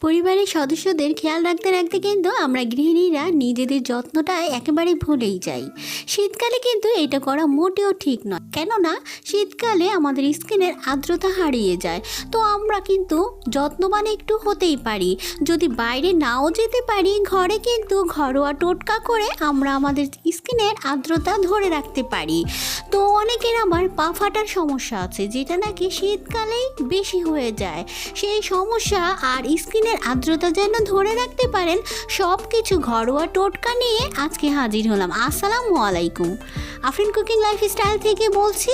পরিবারের সদস্যদের খেয়াল রাখতে রাখতে কিন্তু আমরা গৃহিণীরা নিজেদের যত্নটা একেবারে ভুলেই যাই। শীতকালে কিন্তু এটা করা মোটেও ঠিক নয়। কেননা, শীতকালে আমাদের স্কিনের আর্দ্রতা হারিয়ে যায়। তো আমরা কিন্তু যত্নবান একটু হতেই পারি। যদি বাইরে নাও যেতে পারি, ঘরে কিন্তু ঘরোয়া টোটকা করে আমরা আমাদের স্কিনের আর্দ্রতা ধরে রাখতে পারি। তো অনেকের আবার পা ফাটার সমস্যা আছে, যেটা নাকি শীতকালেই বেশি হয়ে যায়। সেই সমস্যা আর স্কিনের আর্দ্রতা যেন ধরে রাখতে পারেন সব কিছু ঘরোয়া টোটকা নিয়ে আজকে হাজির হলাম। আসসালামু আলাইকুম। আফরিন কুকিং লাইফস্টাইল থেকে বলছি,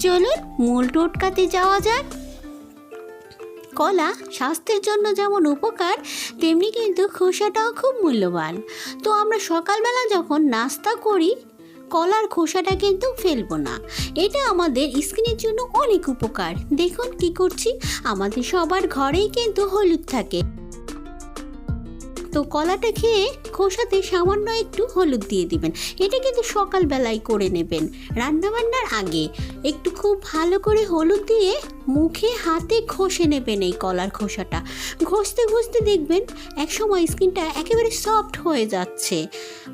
চলুন মূল টোটকাতে যাওয়া যাক। কলা স্বাস্থ্যের জন্য যেমন উপকার, তেমনি কিন্তু খোসাটাও খুব মূল্যবান। তো আমরা সকালবেলা যখন নাস্তা করি কলার খোসাটা কিন্তু ফেলব না। এটা আমাদের স্কিনের জন্য অনেক উপকার। দেখুন কি করছি। আমাদের সবার ঘরেই কিন্তু হলুদ থাকে। তো কলাটা খেয়ে খোসাতে সামান্য একটু হলুদ দিয়ে দিবেন। এটা কিন্তু সকালবেলায় করে নেবেন। রান্নাবান্নার আগে একটু খুব ভালো করে হলুদ দিয়ে মুখে হাতে ঘষে নেবেন এই কলার খোসাটা। ঘষতে ঘষতে দেখবেন এক সময় স্কিনটা একেবারে সফট হয়ে যাচ্ছে।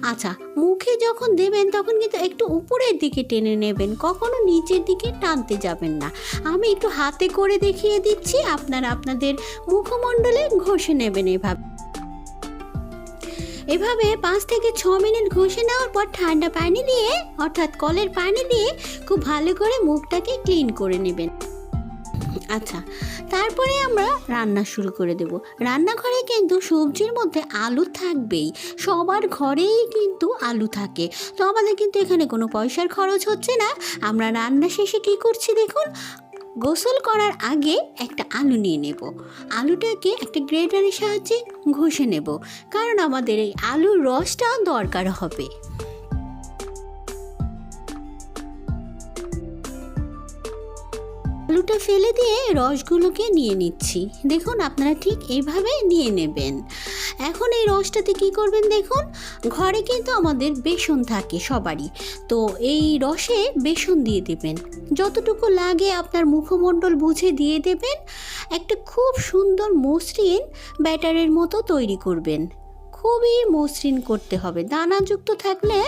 আচ্ছা মুখে যখন দেবেন তখন কিন্তু একটু উপরের দিকে টেনে নেবেন, কখনো নিচের দিকে টানতে যাবেন না। আমি একটু হাতে করে দেখিয়ে দিচ্ছি, আপনারা আপনাদের মুখমণ্ডলে ঘষে নেবেন এভাবে। এভাবে পাঁচ থেকে ছ মিনিট ঘষে নেওয়ার পর ঠান্ডা পানি দিয়ে, অর্থাৎ কলের পানি দিয়ে খুব ভালো করে মুখটাকে ক্লিন করে নেবেন। আচ্ছা তারপরে আমরা রান্না শুরু করে দেব। রান্নাঘরে কিন্তু সবজির মধ্যে আলু থাকবেই। সবার ঘরেই কিন্তু আলু থাকে। তো আমাদের কিন্তু এখানে কোনো পয়সার খরচ হচ্ছে না। আমরা রান্না শেষে কী করছি দেখুন? গোসল করার আগে একটা আলু নিয়ে নেব। আলুটাকে একটা গ্রেটারের সাহায্যে ঘষে নেব, কারণ আমাদের এই আলুর রসটা দরকার হবে। আলুটা ফেলে দিয়ে রসগুলোকে নিয়ে নিচ্ছি। দেখুন, আপনারা ঠিক এইভাবে নিয়ে নেবেন। এখন এই রসটাতে কি করবেন দেখুন? ঘরে কিন্তু আমাদের বেসন থাকে সবারই। তো এই রসে বেসন দিয়ে দেবেন। যতটুকু লাগে আপনার মুখমণ্ডল বুঝে দিয়ে দেবেন। একটা খুব সুন্দর মসৃণ ব্যাটারের মতো তৈরি করবেন। খুবই মসৃণ করতে হবে। দানাযুক্ত থাকলে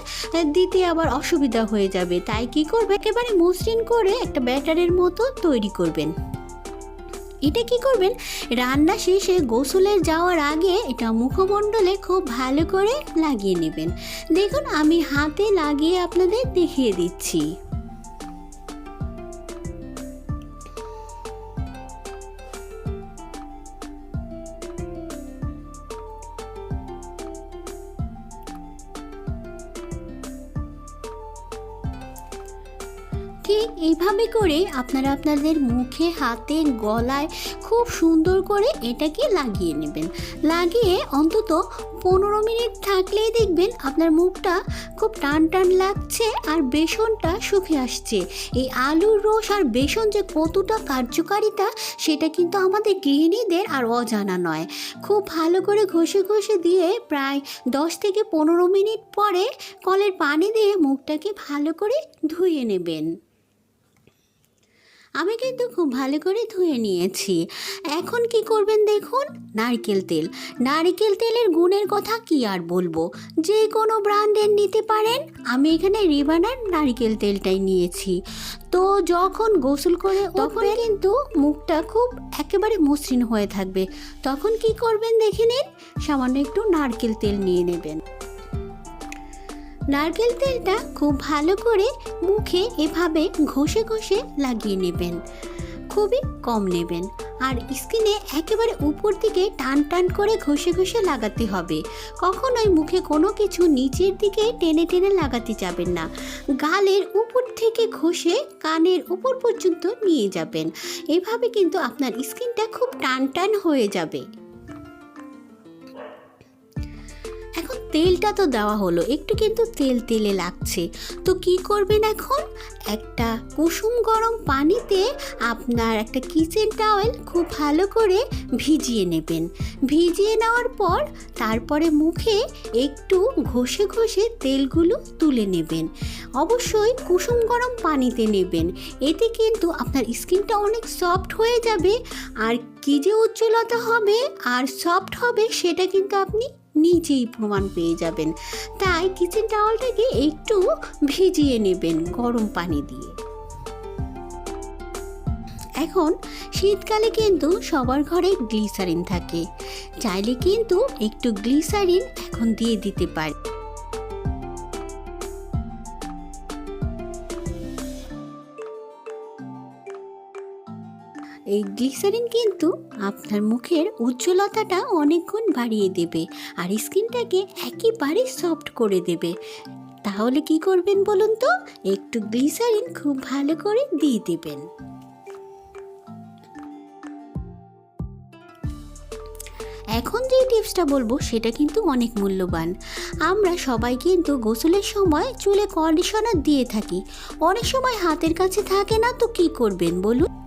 দিতে আবার অসুবিধা হয়ে যাবে। তাই কি করবে একেবারে মসৃণ করে একটা ব্যাটারের মতো তৈরি করবেন। এটা কি করবেন? রান্না শেষে গোসলের যাওয়ার আগে এটা মুখমণ্ডলে খুব ভালো করে লাগিয়ে নেবেন। দেখুন, আমি হাতে লাগিয়ে আপনাদের দেখিয়ে দিচ্ছি। ঠিক এইভাবে করে আপনারা আপনাদের মুখে, হাতে, গলায় খুব সুন্দর করে এটাকে লাগিয়ে নেবেন। লাগিয়ে অন্তত পনেরো মিনিট থাকলেই দেখবেন আপনার মুখটা খুব টান টান লাগছে আর বেসনটা শুকে আসছে। এই আলুর রস আর বেসন যে কতটা কার্যকারিতা সেটা কিন্তু আমাদের গৃহিণীদের আর অজানা নয়। খুব ভালো করে ঘষে ঘষে দিয়ে প্রায় দশ থেকে পনেরো মিনিট পরে কলের পানি দিয়ে মুখটাকে ভালো করে ধুয়ে নেবেন। আমি কিন্তু খুব ভালো করে ধুয়ে নিয়েছি। এখন কি করবেন দেখুন? নারকেল তেল। নারকেল তেলের গুণের কথা কি আর বলব? যে কোনো ব্র্যান্ডের নিতে পারেন। আমি এখানে রিবানার নারকেল তেলটাই নিয়েছি। তো যখন গোসল করে তখন কিন্তু মুখটা খুব একেবারে মসৃণ হয়ে থাকবে। তখন কি করবেন দেখে নিন। সামান্য একটু নারকেল তেল নিয়ে নেবেন। নারকেল তেলটা খুব ভালো করে মুখে এভাবে ঘষে ঘষে লাগিয়ে নেবেন। খুবই কম নেবেন। আর স্কিনে একেবারে উপর দিকে টান টান করে ঘষে ঘষে লাগাতে হবে। কখনোই মুখে কোনো কিছু নিচের দিকে টেনে টেনে লাগাতে যাবেন না। গালের উপর থেকে ঘষে কানের উপর পর্যন্ত নিয়ে যাবেন। এভাবে কিন্তু আপনার স্কিনটা খুব টান টান হয়ে যাবে। তেলটা তো দেওয়া হলো, একটু কিন্তু তেল তেলে লাগছে। তো কি করবেন এখন? একটা কুসুম গরম পানিতে আপনার একটা কিচেন টাওয়েল খুব ভালো করে ভিজিয়ে নেবেন। ভিজিয়ে নেওয়ার পর তারপরে মুখে একটু ঘষে ঘষে তেলগুলো তুলে নেবেন। অবশ্যই কুসুম গরম পানিতে নেবেন। এতে কিন্তু আপনার স্কিনটা অনেক সফট হয়ে যাবে, আর কী যে উজ্জ্বলতা হবে আর সফট হবে সেটা কিন্তু আপনি নিজেই প্রমাণ পেয়ে যাবেন। তাই কিচেন টাওয়ালটাকে একটু ভিজিয়ে নেবেন গরম পানি দিয়ে। এখন শীতকালে কিন্তু সবার ঘরে গ্লিসারিন থাকে। চাইলে কিন্তু একটু গ্লিসারিন এখন দিয়ে দিতে পারে এই গ্লিসারিন কিন্তু আপনার মুখের উজ্জ্বলতাটা অনেকক্ষণ বাড়িয়ে দেবে আর স্কিনটাকে একেবারে সফট করে দেবে। তাহলে কি করবেন বলুন তো? একটু গ্লিসারিন খুব ভালো করে দিয়ে দেবেন। এখন যে টিপসটা বলব, সেটা কিন্তু অনেক মূল্যবান। আমরা সবাই কিন্তু গোসলের সময় চুলে কন্ডিশনার দিয়ে থাকি। অনেক সময় হাতের কাছে থাকে না, তো কি করবেন বলুন?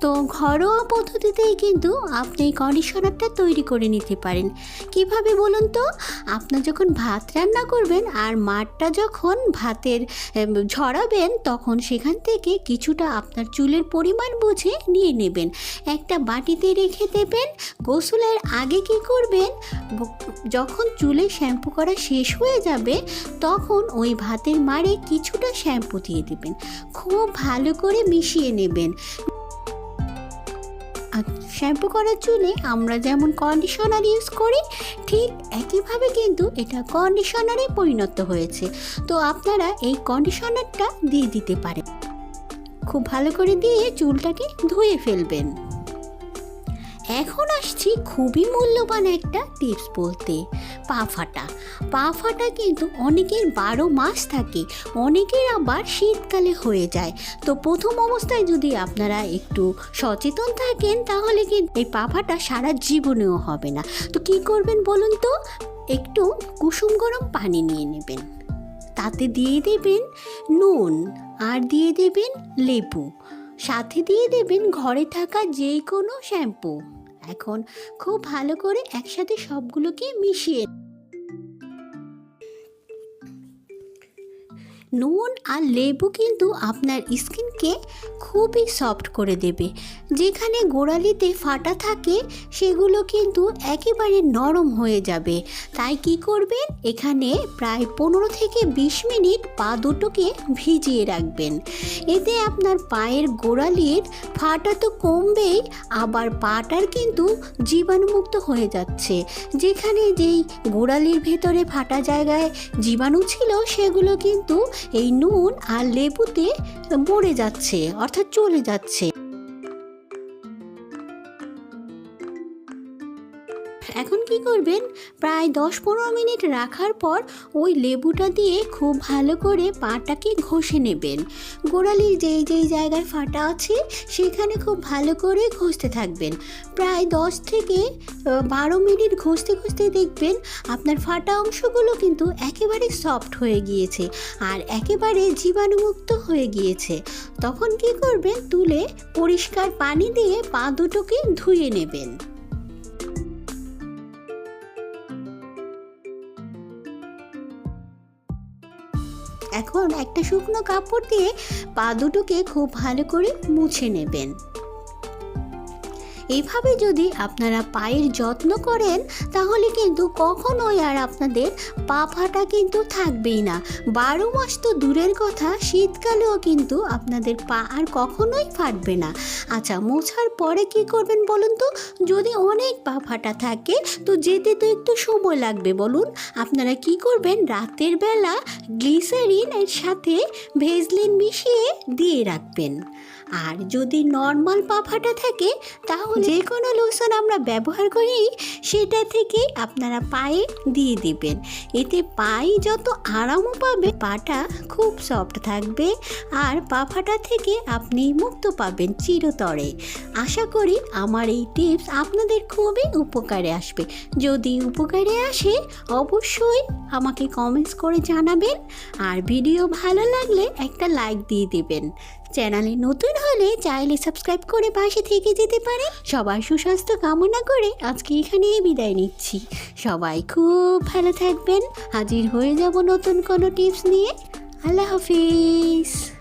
তো ঘরোয়া পদ্ধতিতেই কিন্তু আপনি এই কন্ডিশনারটা তৈরি করে নিতে পারেন। কীভাবে বলুন তো? আপনার যখন ভাত রান্না করবেন আর মাঠটা যখন ভাতের ঝরাবেন, তখন সেখান থেকে কিছুটা আপনার চুলের পরিমাণ বুঝে নিয়ে নেবেন। একটা বাটিতে রেখে দেবেন। গোসলের আগে কি করবেন? যখন চুলে শ্যাম্পু করা শেষ হয়ে যাবে, তখন ওই ভাতের মারে কিছুটা শ্যাম্পু দিয়ে দেবেন। খুব ভালো করে মিশিয়ে নেবেন। শ্যাম্পু করার চুলে আমরা যেমন কন্ডিশনার ইউজ করি, ঠিক একইভাবে কিন্তু এটা কন্ডিশনারে পরিণত হয়েছে। তো আপনারা এই কন্ডিশনারটা দিয়ে দিতে পারেন। খুব ভালো করে দিয়ে চুলটাকে ধুয়ে ফেলবেন। এখন আসছি খুবই মূল্যবান একটা টিপস বলতে। পা ফাটা। পা ফাটা কিন্তু অনেকের বারো মাস থাকে, অনেকের আবার শীতকালে হয়ে যায়। তো প্রথম অবস্থায় যদি আপনারা একটু সচেতন থাকেন, তাহলে কিন্তু এই পা ফাটা সারা জীবনেও হবে না। তো কি করবেন বলুন তো? একটু কুসুম গরম পানি নিয়ে নেবেন। তাতে দিয়ে দেবেন নুন আর দিয়ে দেবেন লেবু। সাথে দিয়ে দেবেন ঘরে থাকা যে কোনো শ্যাম্পু। এখন খুব ভালো করে একসাথে সবগুলোকে মিশিয়ে নুন আর লেবু কিন্তু আপনার স্কিনকে খুবই সফট করে দেবে। যেখানে গোড়ালিতে ফাটা থাকে, সেগুলো কিন্তু একেবারে নরম হয়ে যাবে। তাই কি করবেন? এখানে প্রায় পনেরো থেকে বিশ মিনিট পা দুটোকে ভিজিয়ে রাখবেন। এতে আপনার পায়ের গোড়ালির ফাটা তো কমবেই, আবার পাটার কিন্তু জীবাণুমুক্ত হয়ে যাচ্ছে। যেখানে যেই গোড়ালির ভেতরে ফাটা জায়গায় জীবাণু ছিল, সেগুলো কিন্তু এই নুন আর লেবুতে মরে যাচ্ছে অর্থাৎ চলে যাচ্ছে। কি করবেন? প্রায় দশ পনেরো মিনিট রাখার পর ওই লেবুটা দিয়ে খুব ভালো করে পাটাকে ঘষে নেবেন। গোড়ালির যেই যেই জায়গায় ফাটা আছে, সেখানে খুব ভালো করে ঘষতে থাকবেন। প্রায় দশ থেকে বারো মিনিট ঘষতে ঘষতে দেখবেন আপনার ফাটা অংশগুলো কিন্তু একেবারে সফট হয়ে গিয়েছে আর একেবারে জীবাণুমুক্ত হয়ে গিয়েছে। তখন কি করবেন? তুলে পরিষ্কার পানি দিয়ে পা দুটোকে ধুয়ে নেবেন। এখন একটা শুকনো কাপড় দিয়ে পা দুটোকে খুব ভালো করে মুছে নেবেন। এইভাবে যদি আপনারা পায়ের যত্ন করেন, তাহলে কিন্তু কখনোই আর আপনাদের পা ফাটা কিন্তু থাকবেই না। বারো মাস তো দূরের কথা, শীতকালেও কিন্তু আপনাদের পা আর কখনোই ফাটবে না। আচ্ছা মোছার পরে কি করবেন বলুন তো? যদি অনেক পা ফাটা থাকে, তো যেতে তো একটু সময় লাগবে, বলুন। আপনারা কি করবেন? রাতের বেলা গ্লিসারিন এর সাথে ভেজলিন মিশিয়ে দিয়ে রাখবেন। আর যদি নর্মাল পা ফাটা থাকে তাহলে যে কোনো লোশন আমরা ব্যবহার করি সেটা থেকে আপনারা পায়ে দিয়ে দিবেন। এতে পায়ে যত আরামও পাবে পাটা খুব সফট থাকবে আর পা ফাটা থেকে আপনি মুক্ত পাবেন চিরতরে। আশা করি আমার এই টিপস আপনাদের খুবই উপকারে আসবে। যদি উপকারে আসে অবশ্যই আমাকে কমেন্টস করে জানাবেন। আর ভিডিও ভালো লাগলে একটা লাইক দিয়ে দেবেন। চ্যানেলে নতুন হলে চাইলে সাবস্ক্রাইব করে পাশে থেকে যেতে পারে সবার সুস্বাস্থ্য কামনা করে আজকে এখানেই বিদায় নিচ্ছি। সবাই খুব ভালো থাকবেন। হাজির হয়ে যাব নতুন কোনো টিপস নিয়ে। আল্লাহ হাফিজ।